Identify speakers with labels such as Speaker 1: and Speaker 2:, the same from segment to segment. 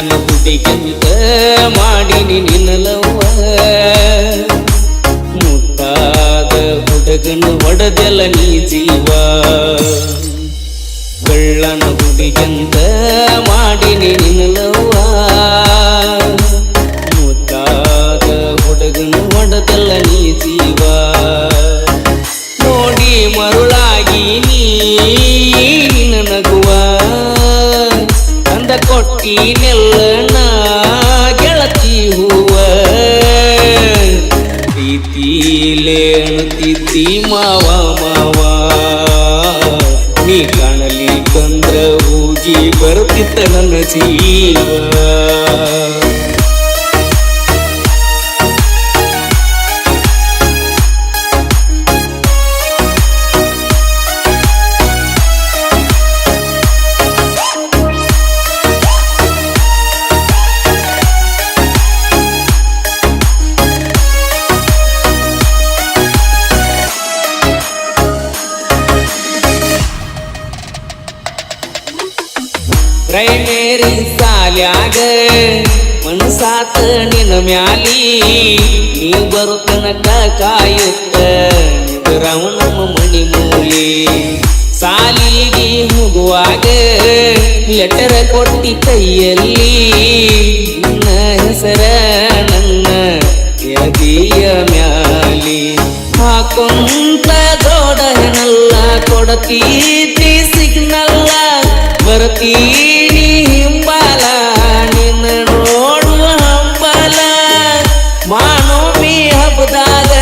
Speaker 1: ಹುಡುಗಿಂತ ಮಾಡಿನಿ ನಿನ್ನಲವ ಮುಟ್ಟಾದ ಹುಡುಗನು ಹೊಡೆದೆಲ್ಲ ನೀ ಜೀವ. ಕಳ್ಳನ ಮಾಡಿ ಮಾಡಿನಿ ನಿನ್ನಲವ್ವ. ಕೊಟ್ಟಿನೆಲ್ಲ ಗೆಳತಿ ಹೂವ. ಪ್ರೀತಿಲೇ ಅಣತಿದ್ದಿ ಮಾವ ಮಾವ. ನೀ ಕಾಣಲಿ ಕಂದ್ರ ಹೂಜಿ ಬರ್ತಿತ್ತ ನನ್ನ ಜೀವ. ಪ್ರೈಮೇರಿ ಸಾಲ್ಯಾಗ ಮನಸಾತ ನಿನ್ನ ಮ್ಯಾಲಿ. ನೀ ಬರುತ್ತನ ಕಾಯುತ್ತ ನಿಗರವ ನಮ್ಮ ಮಣಿ ಮೂಲಿ. ಸಾಲಿಗೆ ಹೋಗುವಾಗ ಲೆಟರ್ ಕೊಟ್ಟಿ ಕೈಯಲ್ಲಿ. ನಿನ್ನ ಹೆಸರ ನನ್ನ ಯದಿಯ ಮ್ಯಾಲಿ. ಹಾಕೊಂತ ಜೋಡನಲ್ಲ ಕೊಡತೀತಿ. ಬರ್ತೀನಿ ಹಿಂಬಲ, ನಿನ್ನ ನೋಡುವ ಹಂಬಲ. ಮಾನೋಮಿ ಹಬ್ಬದಾಗ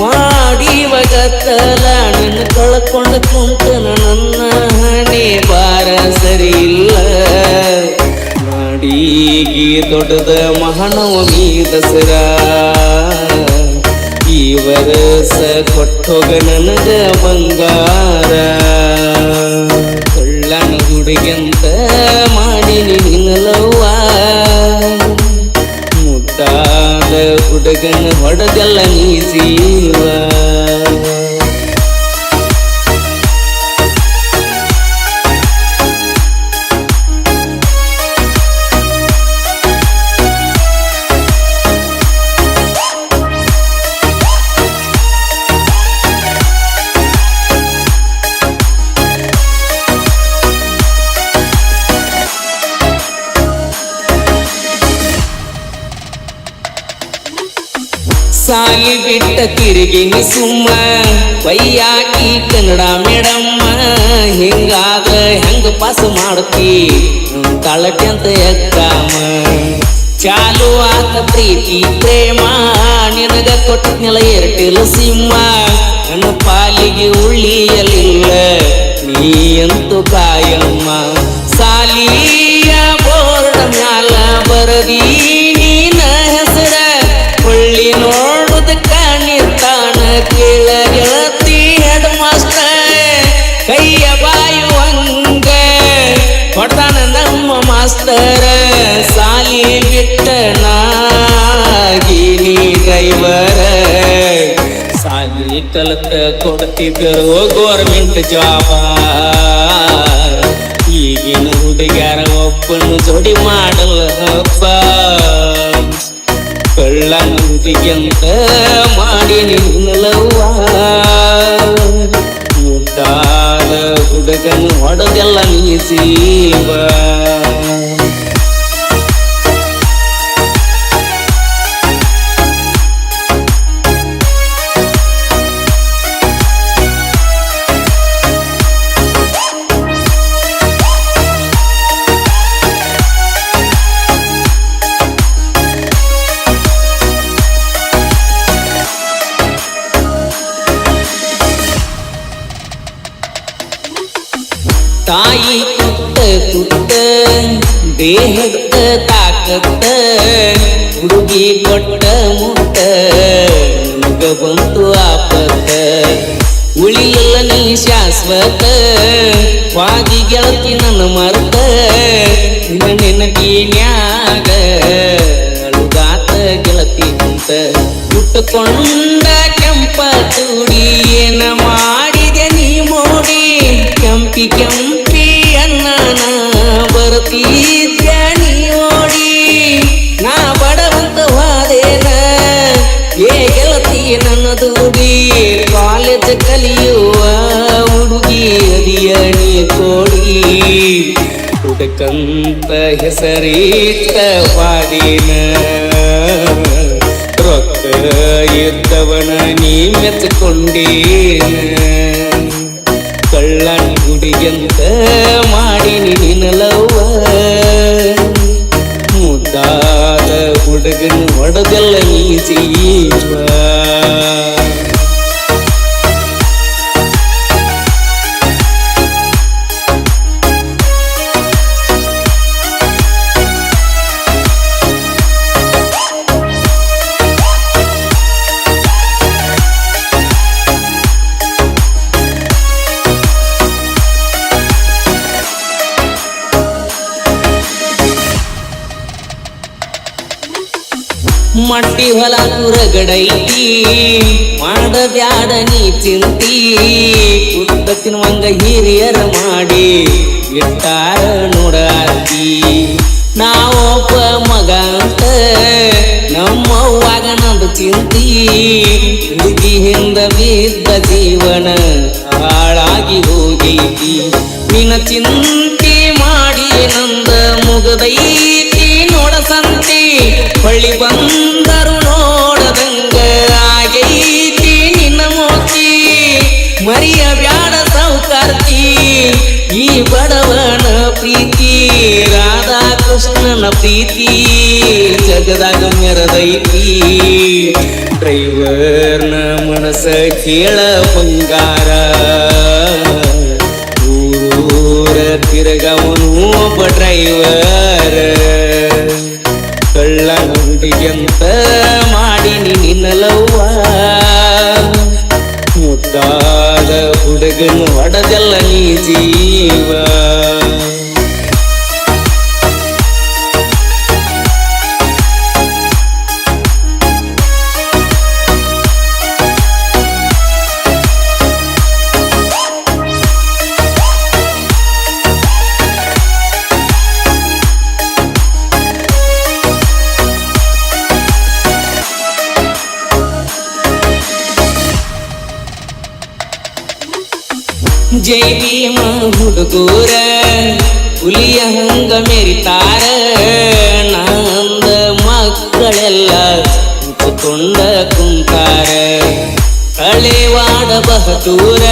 Speaker 1: ಮಾಡಿ ಗತ್ತಲ ನಿನ್ನ ಕಳ್ಕೊಂಡು ಕುಂತ ನನ್ನ ಹಣೆ ಬಾರ ಸರಿ ಇಲ್ಲ ನಾಡೀಗಿ ದೊಡ್ಡದ ಮಹಾನವಮಿ ದಸರಾ. ಈ ವರಸ ಕೊಟ್ಟೋಗ ನನಗ ಬಂಗಾರ. ಕಳ್ಳನ ಮಾಡಿ ಮಾಡಿನಿ ನಿನ್ನಲವ್ವ ಮುತ್ತಾದ ಹುಡುಗನ ಹೊಡೆದೆಲ್ಲ ನೀ ಜೀವ. ಸಾಲಿ ಬಿಟ್ಟ ತಿರುಗಿನಿ ಸುಮ್ಮ ವೈಯಾಕಿ ಕನ್ನಡ ಮೇಡಮ್ಮ ಹಿಂಗಾದ ಹೆಂಗ ಪಾಸ್ ಮಾಡ್ತಿ ತಳಟೆ ಅಂತ ಎಕ್ಕಾಮ ಚಾಲು ಆತ ಪ್ರೀತಿ ಪ್ರೇಮ ನಿನಗ ಕೊಟ್ಟಿದ್ನೆಲ್ಲ ಏರ್ಟೆಲ್ ಸಿಂಹ ನನ್ನ ಪಾಲಿಗೆ ಉಳ್ಳಿಯಲಿಲ್ಲ ನೀ ಅಂತೂ ಕಾಯಮ್ಮ ಸಾಲಿಯ ಸಾಲಿ ಕಲತ ಕೊಡ್ತಿದ್ದರು ಗೋರ್ಮೆಂಟ್ ಜಾಬ ಈಗಿನ ಹುಡುಗ್ಯಾರ ಒಬ್ಬನು ಜೋಡಿ ಮಾಡಲ್ಲ ಹಬ್ಬ ಕಳ್ಳನ ಹುಡುಗಿಯಂತ ಮಾಡಿ ನಿನ್ನಲವ್ವ ಮುದ್ದಾದ ಹುಡುಗನ ಹೊಡೆದೆಲ್ಲ ನೀ ಜೀವ ಕೊಟ್ಟ ಮುಟ್ಟ ನಿನಗ ಬಂತು ಆಪತ್ತ. ಉಳಿಯಲ್ಲ ನೀ ಶಾಶ್ವತ ವಾದಿ ಗೆಳತಿ ನನ್ನ ಮರ್ತ. ನೆನಪಿನ್ಯಾಗ ಅಳುಗಾತ ಗೆಳತಿ ಅಂತ. ಹುಟ್ಟುಕೊಂಡ ಕೆಂಪ ತುಡಿ ಏನ ಮಾಡಿದೆ ನೀ ಮೋಡಿ ಕೆಂಪಿ ಕೆಂಪಿ ಹುಡುಕಂತ ಹೆಸರೀತ ಬಾಡಿನ ರೊಕ್ಕ ಇದ್ದವನ ನೀ ಮೆಚ್ಚಿಕೊಂಡೇನ ಕಳ್ಳನ ಗುಡಿಗೆಂತ ಮಾಡಿನಿ ನಿನ್ನಲವ್ವ ಮುದ್ದಾದ ಹುಡುಗನ ಹೊಡೆದಲ್ಲ ಮಟ್ಟಿ ಹೊಲ ಕುರಗಡೈತಿ. ಮಾಡಬ್ಯಾಡ ನೀ ಚಿಂತಿ ಕುತ್ತ ತಿನ್ವಂಗ ಹಿರಿಯರ ಮಾಡಿ ಇಟ್ಟಾರ ನೋಡಾರ್ತಿ ನಾವೊಬ್ಬ ಮಗ ಅಂತ ನಮ್ಮವ್ವಾಗ ನಂದು ಚಿಂತಿ. ಹುಡುಗಿ ಹಿಂದ ಬಿದ್ದ ಜೀವನ ಹಾಳಾಗಿ ಹೋಗೈತಿ. ನಿನ್ನ ಚಿಂತೆ ಮಾಡಿ ನಂದ ಮುಗದೈತಿ. ನೋಡ ಹೊಳ್ಳಿ ಬಂದರು ನೋಡದಂಗ ಆಗೈತಿ ನಿನ್ನ ಮೋತಿ. ಮರಿಯ ಬ್ಯಾಡ ಸೌಕರ್ತಿ ಈ ಬಡವನ ಪ್ರೀತಿ. ರಾಧಾ ಕೃಷ್ಣನ ಪ್ರೀತಿ, ಜಗದಾಗ ಮೆರದೈತಿ ಡ್ರೈವರ್ನ ಮನಸ ಕೇಳ ಬಂಗಾರ. ಊರ ತಿರುಗವನು ಒಬ್ಬ ಡ್ರೈವರ್. ಕಳ್ಳ ಮಾಡಿ ನಿನ್ನಲವ್ವ ಮುದ್ದಾದ ಹುಡುಗನು ಹೊಡೆದೆಲ್ಲ ನೀ ಜೀವ. ಜೈ ಭೀಮ ಹುಡುಗೂರ ಹುಲಿಯ ಹಂಗ ಮೆರಿತಾರ. ನಂದ ಮಕ್ಕಳೆಲ್ಲ ಕುತ್ಕೊಂಡ ಕುಂತಾರ. ಕಳೆವಾಡ ಬಹದೂರ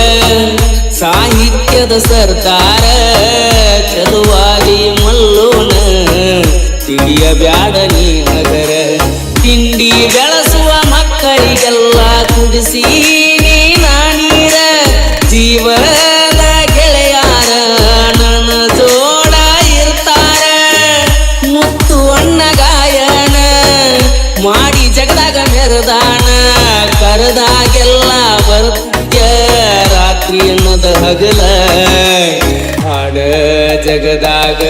Speaker 1: ಸಾಹಿತ್ಯದ ಸರ್ದಾರ ಚಲುವಾದಿ ಮಲ್ಲೋನ ತಿಳಿಯ ಬ್ಯಾಡ ನೀ ನಗರ. ತಿಂಡಿ ಬೆಳೆಸುವ ಮಕ್ಕಳಿಗೆಲ್ಲ ಕುಡಿಸಿ ಜಗದಾಗ ಮೆರದಾಣ ಕರೆದಾಗೆಲ್ಲ ಬರ್ತ್ಯ ರಾತ್ರಿ ಅನ್ನದ ಹಗಲ. ಹಾಡ ಜಗದಾಗ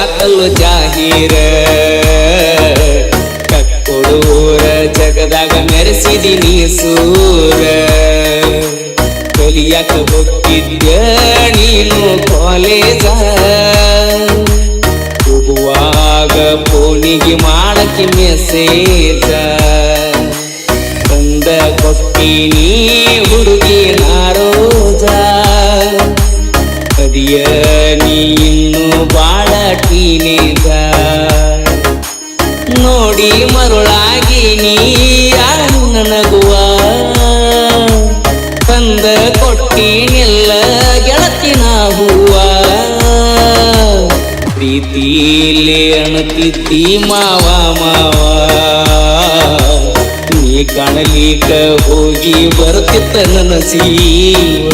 Speaker 1: ಆತಲು ಜಾಹೀರ. ಕಕ್ಕೊಡೂರ ಜಗದಾಗ ಮೆರೆಸಿದಿನಿ ಸೂರ ಕಲಿಯಕ ಹೋಗಿದ್ಯ ನೀನು ಕಾಲೇಜ. ಹೋಗುವಾಗ ಫೋನಿಗೆ ಮಾಡಕ್ಕೆ ಮೆಸೇಜ ತಂದ ಕೊಟ್ಟಿನಿ ಹುಡುಗಿ ನಾರೋಜ. ಕದಿಯ ನೀ ಇನ್ನು ಬಾಳ ಟೀನೇಜ ನೋಡಿ ಮರುಳಾಗಿ ನೀ ಯಾರು ನನಗುವ ತಂದ ಕೊಟ್ಟಿನೆಲ್ಲ ಪ್ರೀತಿಲಿ ಅಣತಿದ್ದಿ ಮಾವ ಮಾವ. ನೀ ಕಾಣಲಿಕ್ಕ ಹೋಗಿ ಬರ್ತಿತ್ತ ನನ್ನ ಸೀವ.